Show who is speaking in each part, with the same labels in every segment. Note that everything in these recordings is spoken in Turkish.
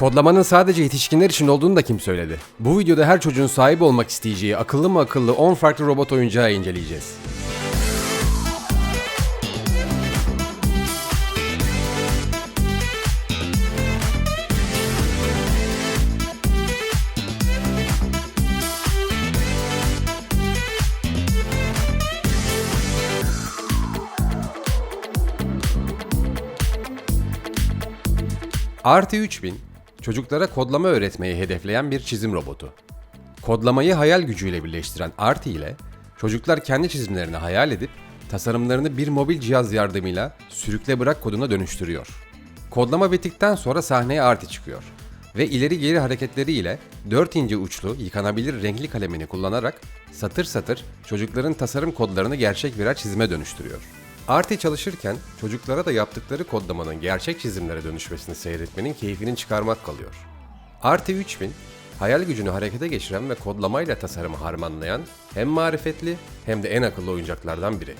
Speaker 1: Kodlamanın sadece yetişkinler için olduğunu da kim söyledi? Bu videoda her çocuğun sahip olmak isteyeceği akıllı mı akıllı 10 farklı robot oyuncağı inceleyeceğiz. Artı 3000, çocuklara kodlama öğretmeyi hedefleyen bir çizim robotu. Kodlamayı hayal gücüyle birleştiren Artı ile çocuklar kendi çizimlerini hayal edip tasarımlarını bir mobil cihaz yardımıyla sürükle bırak koduna dönüştürüyor. Kodlama bittikten sonra sahneye Artı çıkıyor ve ileri geri hareketleriyle 4 ince uçlu yıkanabilir renkli kalemini kullanarak satır satır çocukların tasarım kodlarını gerçek birer çizime dönüştürüyor. Arti çalışırken çocuklara da yaptıkları kodlamanın gerçek çizimlere dönüşmesini seyretmenin keyfini çıkarmak kalıyor. Arti 3000, hayal gücünü harekete geçiren ve kodlamayla tasarımı harmanlayan hem marifetli hem de en akıllı oyuncaklardan biri.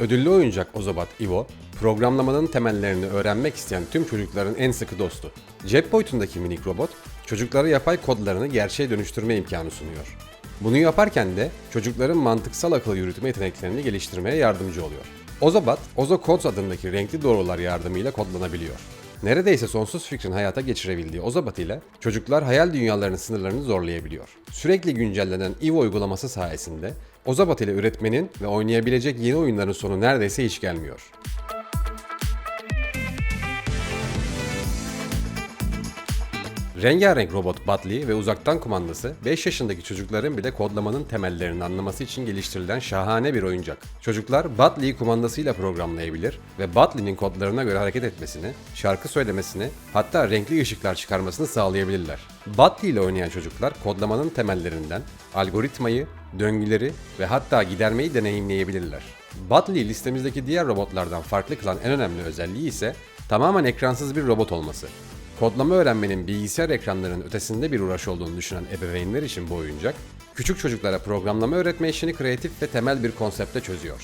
Speaker 1: Ödüllü oyuncak Ozobat Ivo, programlamanın temellerini öğrenmek isteyen tüm çocukların en sıkı dostu. Cep boyutundaki minik robot, çocuklara yapay kodlarını gerçeğe dönüştürme imkanı sunuyor. Bunu yaparken de çocukların mantıksal akıl yürütme yeteneklerini geliştirmeye yardımcı oluyor. Ozobat, Ozo Codes adındaki renkli doğrular yardımıyla kodlanabiliyor. Neredeyse sonsuz fikrin hayata geçirebildiği Ozobat ile çocuklar hayal dünyalarının sınırlarını zorlayabiliyor. Sürekli güncellenen Evo uygulaması sayesinde Ozobat ile üretmenin ve oynayabilecek yeni oyunların sonu neredeyse hiç gelmiyor. Rengarenk robot Batli ve uzaktan kumandası 5 yaşındaki çocukların bile kodlamanın temellerini anlaması için geliştirilen şahane bir oyuncak. Çocuklar Batli'yi kumandasıyla programlayabilir ve Batli'nin kodlarına göre hareket etmesini, şarkı söylemesini, hatta renkli ışıklar çıkarmasını sağlayabilirler. Batli ile oynayan çocuklar kodlamanın temellerinden algoritmayı, döngüleri ve hatta gidermeyi deneyimleyebilirler. Batli listemizdeki diğer robotlardan farklı kılan en önemli özelliği ise tamamen ekransız bir robot olması. Kodlama öğrenmenin bilgisayar ekranlarının ötesinde bir uğraş olduğunu düşünen ebeveynler için bu oyuncak, küçük çocuklara programlama öğretme işini kreatif ve temel bir konseptle çözüyor.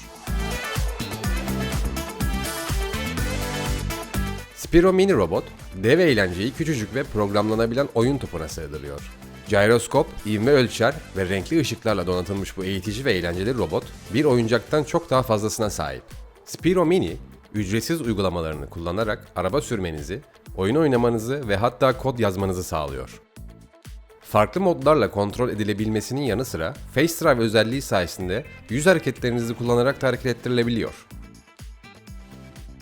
Speaker 1: Spiro Mini Robot, dev eğlenceyi küçücük ve programlanabilen oyun topuna sığdırıyor. Gyroskop, ivme ölçer ve renkli ışıklarla donatılmış bu eğitici ve eğlenceli robot, bir oyuncaktan çok daha fazlasına sahip. Spiro Mini, ücretsiz uygulamalarını kullanarak araba sürmenizi, oyun oynamanızı ve hatta kod yazmanızı sağlıyor. Farklı modlarla kontrol edilebilmesinin yanı sıra Face Drive özelliği sayesinde yüz hareketlerinizi kullanarak da hareket ettirilebiliyor.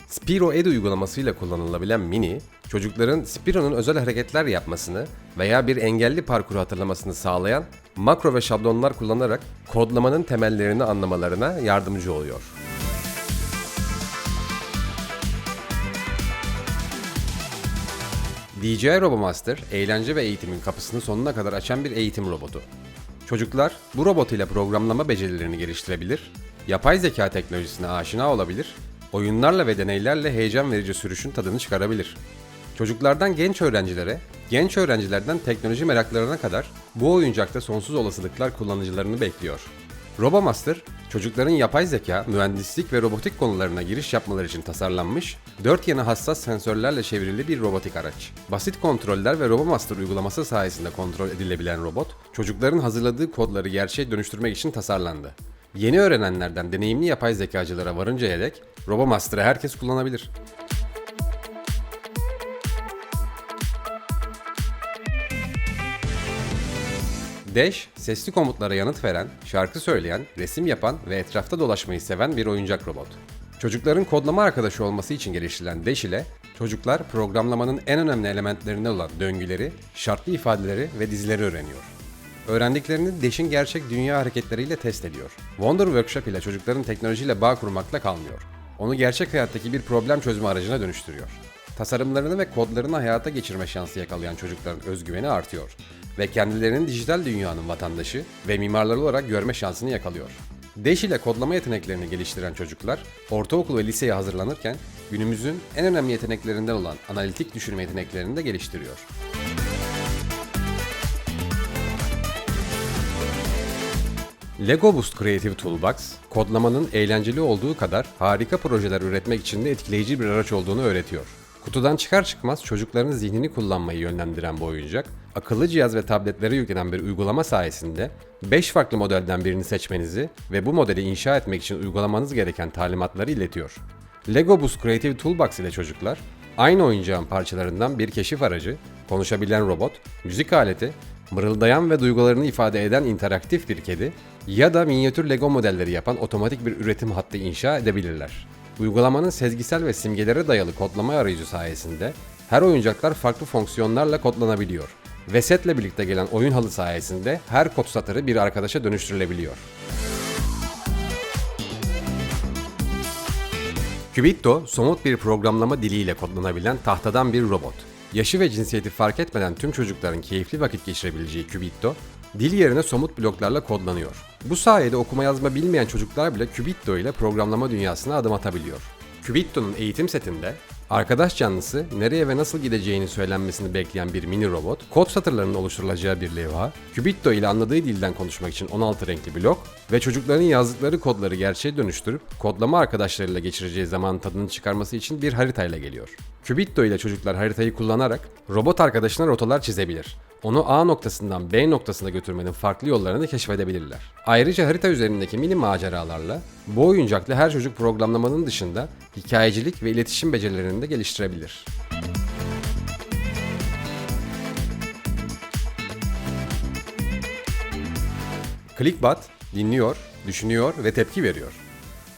Speaker 1: Spiro Ed uygulamasıyla kullanılabilen Mini, çocukların Spiro'nun özel hareketler yapmasını veya bir engelli parkuru hatırlamasını sağlayan makro ve şablonlar kullanarak kodlamanın temellerini anlamalarına yardımcı oluyor. DJI RoboMaster, eğlence ve eğitimin kapısını sonuna kadar açan bir eğitim robotu. Çocuklar bu robot ile programlama becerilerini geliştirebilir, yapay zeka teknolojisine aşina olabilir, oyunlarla ve deneylerle heyecan verici sürüşün tadını çıkarabilir. Çocuklardan genç öğrencilere, genç öğrencilerden teknoloji meraklarına kadar bu oyuncakta sonsuz olasılıklar kullanıcılarını bekliyor. RoboMaster, çocukların yapay zeka, mühendislik ve robotik konularına giriş yapmaları için tasarlanmış, dört yanı hassas sensörlerle çevrili bir robotik araç. Basit kontroller ve RoboMaster uygulaması sayesinde kontrol edilebilen robot, çocukların hazırladığı kodları gerçeğe dönüştürmek için tasarlandı. Yeni öğrenenlerden deneyimli yapay zekacılara varıncaya dek RoboMaster'ı herkes kullanabilir. Dash, sesli komutlara yanıt veren, şarkı söyleyen, resim yapan ve etrafta dolaşmayı seven bir oyuncak robot. Çocukların kodlama arkadaşı olması için geliştirilen Dash ile çocuklar programlamanın en önemli elementlerinden olan döngüleri, şartlı ifadeleri ve dizileri öğreniyor. Öğrendiklerini Dash'in gerçek dünya hareketleriyle test ediyor. Wonder Workshop ile çocukların teknolojiyle bağ kurmakla kalmıyor. Onu gerçek hayattaki bir problem çözme aracına dönüştürüyor. Tasarımlarını ve kodlarını hayata geçirme şansı yakalayan çocukların özgüveni artıyor ve kendilerinin dijital dünyanın vatandaşı ve mimarları olarak görme şansını yakalıyor. Dash ile kodlama yeteneklerini geliştiren çocuklar ortaokul ve liseye hazırlanırken günümüzün en önemli yeteneklerinden olan analitik düşünme yeteneklerini de geliştiriyor. Lego Boost Creative Toolbox, kodlamanın eğlenceli olduğu kadar harika projeler üretmek için de etkileyici bir araç olduğunu öğretiyor. Kutudan çıkar çıkmaz çocukların zihnini kullanmayı yönlendiren bu oyuncak, akıllı cihaz ve tabletlere yüklenen bir uygulama sayesinde 5 farklı modelden birini seçmenizi ve bu modeli inşa etmek için uygulamanız gereken talimatları iletiyor. Lego Boost Creative Toolbox ile çocuklar, aynı oyuncağın parçalarından bir keşif aracı, konuşabilen robot, müzik aleti, mırıldayan ve duygularını ifade eden interaktif bir kedi ya da minyatür Lego modelleri yapan otomatik bir üretim hattı inşa edebilirler. Uygulamanın sezgisel ve simgelere dayalı kodlama arayüzü sayesinde her oyuncaklar farklı fonksiyonlarla kodlanabiliyor ve setle birlikte gelen oyun halı sayesinde her kod satırı bir arkadaşa dönüştürülebiliyor. Qubito, somut bir programlama diliyle kodlanabilen tahtadan bir robot. Yaşı ve cinsiyeti fark etmeden tüm çocukların keyifli vakit geçirebileceği Qubito, dil yerine somut bloklarla kodlanıyor. Bu sayede okuma yazma bilmeyen çocuklar bile Qubito ile programlama dünyasına adım atabiliyor. Qubito'nun eğitim setinde arkadaş canlısı nereye ve nasıl gideceğini söylenmesini bekleyen bir mini robot, kod satırlarının oluşturulacağı bir levha, Qubito ile anladığı dilden konuşmak için 16 renkli blok ve çocukların yazdıkları kodları gerçeğe dönüştürüp kodlama arkadaşlarıyla geçireceği zamanın tadını çıkarması için bir haritayla geliyor. Qubito ile çocuklar haritayı kullanarak robot arkadaşına rotalar çizebilir. Onu A noktasından B noktasına götürmenin farklı yollarını keşfedebilirler. Ayrıca harita üzerindeki mini maceralarla bu oyuncakla her çocuk programlamanın dışında hikayecilik ve iletişim becerilerini de geliştirebilir. Clickbot dinliyor, düşünüyor ve tepki veriyor.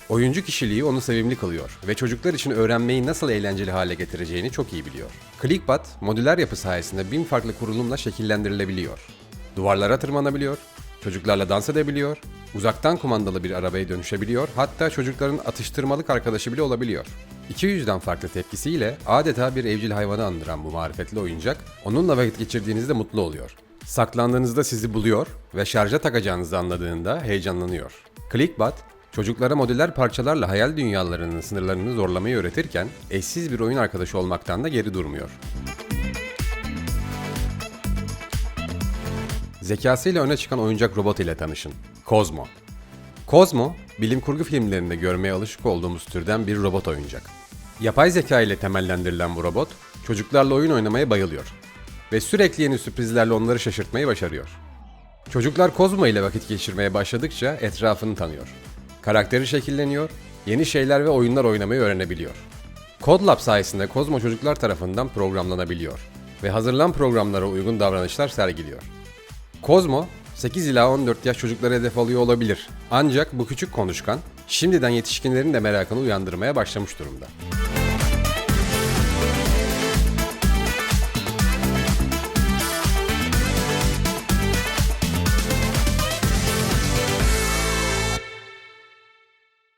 Speaker 1: Oyuncu kişiliği onu sevimli kılıyor ve çocuklar için öğrenmeyi nasıl eğlenceli hale getireceğini çok iyi biliyor. Clickbot, modüler yapı sayesinde bin farklı kurulumla şekillendirilebiliyor. Duvarlara tırmanabiliyor, çocuklarla dans edebiliyor, uzaktan kumandalı bir arabaya dönüşebiliyor, hatta çocukların atıştırmalık arkadaşı bile olabiliyor. 200'den farklı tepkisiyle adeta bir evcil hayvanı andıran bu marifetli oyuncak, onunla vakit geçirdiğinizde mutlu oluyor. Saklandığınızda sizi buluyor ve şarja takacağınızı anladığında heyecanlanıyor. Clickbot, Çocuklara modüler parçalarla hayal dünyalarının sınırlarını zorlamayı öğretirken eşsiz bir oyun arkadaşı olmaktan da geri durmuyor. Zekasıyla öne çıkan oyuncak robot ile tanışın. Cosmo. Cosmo, bilim kurgu filmlerinde görmeye alışık olduğumuz türden bir robot oyuncak. Yapay zeka ile temellendirilen bu robot, çocuklarla oyun oynamaya bayılıyor ve sürekli yeni sürprizlerle onları şaşırtmayı başarıyor. Çocuklar Cosmo ile vakit geçirmeye başladıkça etrafını tanıyor. Karakteri şekilleniyor, yeni şeyler ve oyunlar oynamayı öğrenebiliyor. CodeLab sayesinde Cosmo çocuklar tarafından programlanabiliyor ve hazırlanan programlara uygun davranışlar sergiliyor. Cosmo, 8 ila 14 yaş çocukları hedef alıyor olabilir. Ancak bu küçük konuşkan, şimdiden yetişkinlerin de merakını uyandırmaya başlamış durumda.